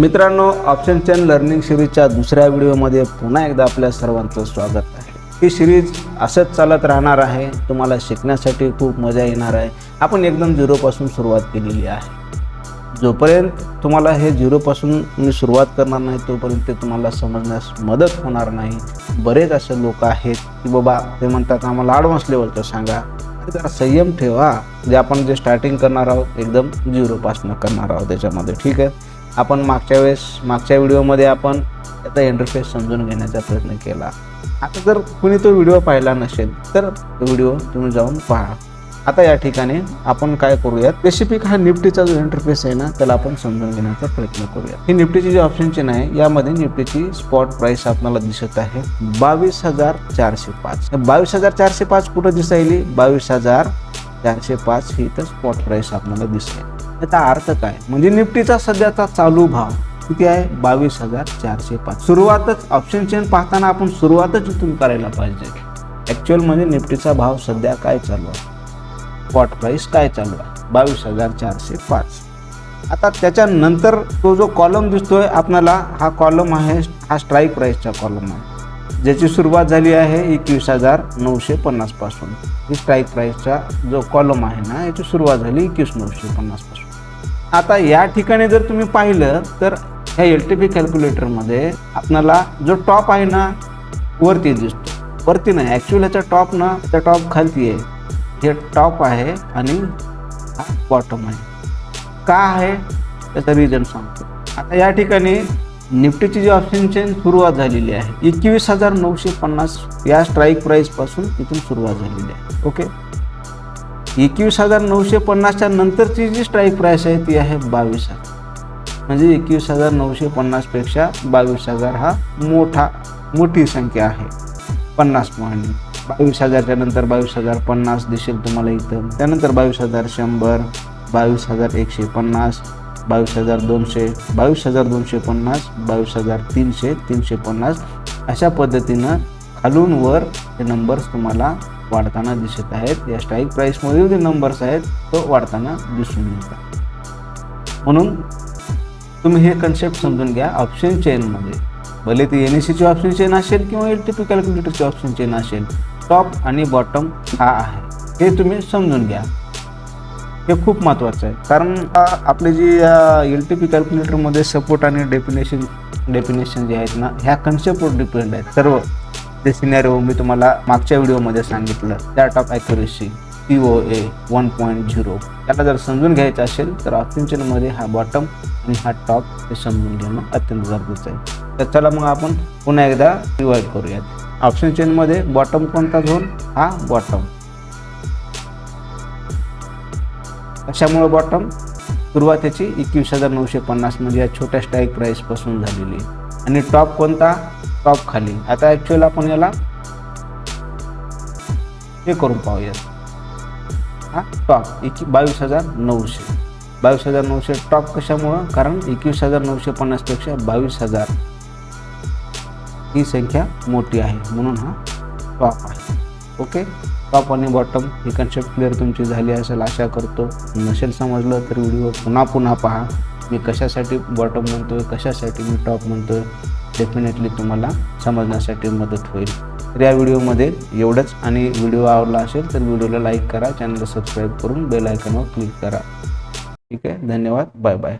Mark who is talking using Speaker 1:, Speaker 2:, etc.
Speaker 1: मित्रांनो option chain learning सिरीजच्या दुसऱ्या व्हिडिओमध्ये पुन्हा एकदा आपल्या सर्वांचं स्वागत आहे. ही सिरीज असंच चालत राहणार आहे. तुम्हाला शिकण्यासाठी खूप मजा येणार आहे. आपण एकदम झिरोपासून सुरुवात केलेली आहे. जोपर्यंत तुम्हाला हे झिरोपासून मी सुरुवात करणार नाही तोपर्यंत ते तुम्हाला समजण्यास मदत होणार नाही. बरेच असे लोक आहेत की बाबा ते म्हणतात आम्हाला ॲडव्हान्स लेवलचं सांगा. जरा संयम ठेवा. जे आपण जे स्टार्टिंग करणार आहोत एकदम झिरोपासनं करणार आहोत त्याच्यामध्ये. ठीक आहे? आपण मागच्या वेळेस मागच्या व्हिडिओमध्ये आपण त्याचा इंटरफेस समजून घेण्याचा प्रयत्न केला. आता जर कुणी तो व्हिडिओ पाहिला नसेल तर तो व्हिडिओ तुम्ही जाऊन पहा. आता या ठिकाणी आपण काय करूयात स्पेसिफिक हा निफ्टीचा जो इंटरफेस आहे ना त्याला आपण समजून घेण्याचा प्रयत्न करूया ही निफ्टीची जी ऑप्शन चेन आहे यामध्ये निफ्टीची स्पॉट प्राइस आपल्याला दिसत आहे बावीस हजार चारशे पाच. बावीस हजार चारशे पाच कुठं दिसायली? बावीस हजार चारशे पाच ही तर स्पॉट प्राइस आपल्याला दिसेल याचा अर्थ काय? म्हणजे निफ्टीचा सध्याचा चालू भाव किती आहे? बावीस हजार चारशे पाच. सुरुवातच ऑप्शन चेन पाहताना आपण सुरुवातच इथून करायला पाहिजे. ॲक्च्युअल म्हणजे निफ्टीचा भाव सध्या काय चालू आहे? स्पॉट प्राईस काय चालू आहे? बावीस हजार चारशे पाच. आता त्याच्यानंतर तो जो कॉलम दिसतोय आपल्याला हा कॉलम आहे हा स्ट्राईक प्राईसचा कॉलम आहे. ज्याची सुरुवात झाली आहे एकवीस हजार नऊशे पन्नासपासून ही स्ट्राईक प्राईसचा जो कॉलम आहे ना याची सुरुवात झाली एकवीस नऊशे पन्नासपासून आता या ठिकाणी जर तुम्ही पाहिलं तर ह्या एल टी पी कॅल्क्युलेटरमध्ये आपणाला जो टॉप आहे ना वरती दिसतो. वरती नाही ॲक्च्युअल ह्याचा टॉप ना त्या टॉप खालती आहे. हे टॉप आहे आणि हा बॉटम आहे. का आहे? त्याचा रिझन सांगतो. आता या ठिकाणी निफ्टीची जी ऑप्शन चेन सुरुवात झालेली आहे एकवीस हजार नऊशे पन्नास या स्ट्राईक प्राईसपासून इथून सुरुवात झालेली आहे. ओके एकवीस हजार नऊशे पन्नासच्या नंतरची जी स्ट्राईक प्राईस आहे ती आहे बावीस हजार. म्हणजे एकवीस हजार नऊशे पन्नासपेक्षा बावीस हजार हा मोठा मोठी संख्या आहे. पन्नास पॉईंट बावीस हजारच्या नंतर बावीस हजार पन्नास दिसेल तुम्हाला इथं. त्यानंतर बावीस हजार शंभर बावीस हजार एकशे पन्नास बावीस हजार दोनशे बावीस हजार दोनशे पन्नास बावीस हजार तीनशे तीनशे पन्नास अशा पद्धतीनं खालून वर हे नंबर्स तुम्हाला वाढताना दिसत आहेत या स्ट्राईक प्राईसमधील जे नंबर्स आहेत तो वाढताना दिसून येतात. म्हणून तुम्ही हे कन्सेप्ट समजून घ्या. ऑप्शन चेनमध्ये भले ती एन एस सीची ऑप्शन चेन असेल किंवा एल टी पी कॅल्क्युलेटरची ऑप्शन चेन असेल टॉप आणि बॉटम हा आहे. हे तुम्ही समजून घ्या. हे खूप महत्त्वाचं आहे. कारण आपले आपली जी एल टी पी कॅल्क्युलेटरमध्ये सपोर्ट आणि डेफिनेशन डेफिनेशन जे आहेत ना ह्या कन्सेप्टवर डिपेंड आहेत. सर्व. ते सिनेरिओ मी तुम्हाला मागच्या व्हिडिओमध्ये सांगितलं. That of accuracy P O A one point zero त्याला जर समजून घ्यायचं असेल तर ऑप्शन हा बॉटम आणि हा टॉप हे समजून घेणं अत्यंत गरजेचं आहे. तर चला मग आपण पुन्हा एकदा रिवाईड करूयात. ऑप्शन चेनमध्ये बॉटम कोणता झोन हा बॉटम कशामुळं बॉटम सुरुवातीची एकवीस हजार नऊशे पन्नास म्हणजे या छोट्या स्ट्राईक प्राईसपासून झालेली आहे. आणि टॉप कोणता? टॉप खाली. आता ॲक्च्युअल आपण याला हे करून पाहूयात. हा टॉप एक बावीस हजार नऊशे. बावीस हजार नऊशे टॉप कशामुळं? कारण एकवीस हजार नऊशे पन्नासपेक्षा बावीस हजार ही संख्या मोठी आहे. म्हणून हा टॉप आहे. ओके टॉप आणि बॉटम ही कन्सेप्ट क्लिअर तुमची झाली असेल आशा करतो. नसेल समजलं तर व्हिडिओ पुन्हा पुन्हा पहा. मी कशासाठी बॉटम म्हणतो आहे कशासाठी मी टॉप म्हणतो आहे डेफिनेटली तुम्हाला समजण्यासाठी मदत होईल. तर या व्हिडिओमध्ये एवढंच आणि व्हिडिओ आवडला असेल तर व्हिडिओला लाईक करा चॅनलला सबस्क्राईब करून बेल आयकॉनवर क्लिक करा. ठीक आहे? धन्यवाद. Bye bye